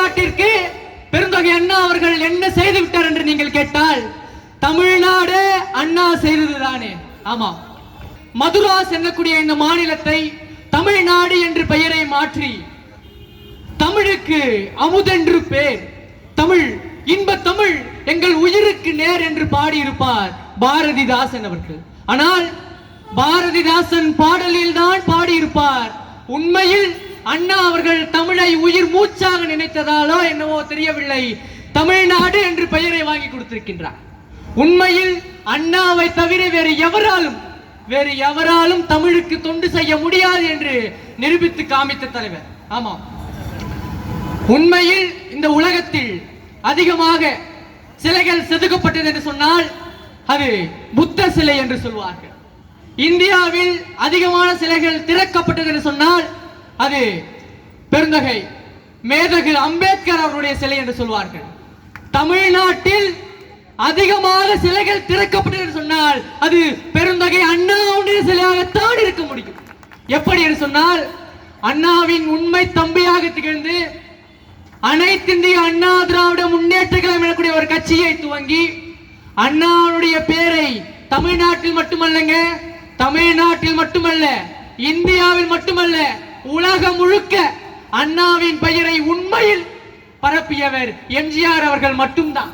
தமிழ்நாட்டிற்கு பெருந்தொகை அண்ணா அவர்கள் என்ன செய்து விட்டார் என்று நீங்கள் கேட்டால் தமிழ்நாடு அண்ணா செய்ததுதானே. ஆமா. மதுராஸ் என்னக்கூடிய இந்த மாநிலத்தை தமிழ்நாடு என்று பெயரை மாற்றி தமிழுக்கு அமுதென்று பேர் தமிழ் இன்ப தமிழ் எங்கள் உயிருக்கு நேர் என்று பாடியிருப்பார் பாரதிதாசன் அவர்கள். ஆனால் பாரதிதாசன் பாடலில் தான் பாடியிருப்பார். உண்மையில் அண்ணா அவர்கள் தமிழை உயிர் மூச்சாக நினைத்ததாலோ என்னவோ தெரியவில்லை. தமிழ்நாடு என்று பெயரை வாங்கி கொடுத்திருக்கின்றார். உண்மையில் அண்ணாவை தவிர வேறு எவராலும் வேறு எவராலும் தமிழுக்கு தொண்டு செய்ய முடியாது என்று நிரூபித்து காமித்த தலைவர். ஆமாம். உண்மையில் இந்த உலகத்தில் அதிகமாக சிலைகள் செதுக்கப்பட்டது என்று சொன்னால் அது புத்த சிலை என்று சொல்வார்கள். இந்தியாவில் அதிகமான சிலைகள் திறக்கப்பட்டது என்று சொன்னால் அது பெருந்தகை மேதகு அம்பேத்கர் அவருடைய சிலை என்று சொல்வார்கள். தமிழ்நாட்டில் அதிகமாக சிலைகள் திறக்கப்பட்டது என்று சொன்னால் அது பெருந்தகை அண்ணாவுடைய சிலையாகத்தான் இருக்க முடியும். எப்படி என்று சொன்னால் அண்ணாவின் உண்மை தம்பியாக திகழ்ந்து அனைத்திந்திய அண்ணா திராவிட முன்னேற்ற கழகம் எனக்கூடிய ஒரு கட்சியை துவங்கி அண்ணாவுடைய பேரை தமிழ்நாட்டில் மட்டுமல்லங்க தமிழ்நாட்டில் மட்டுமல்ல இந்தியாவில் மட்டுமல்ல உலகம் முழுக்க அண்ணாவின் பெயரை உண்மையில் பரப்பியவர் எம்ஜிஆர் அவர்கள் மட்டும்தான்.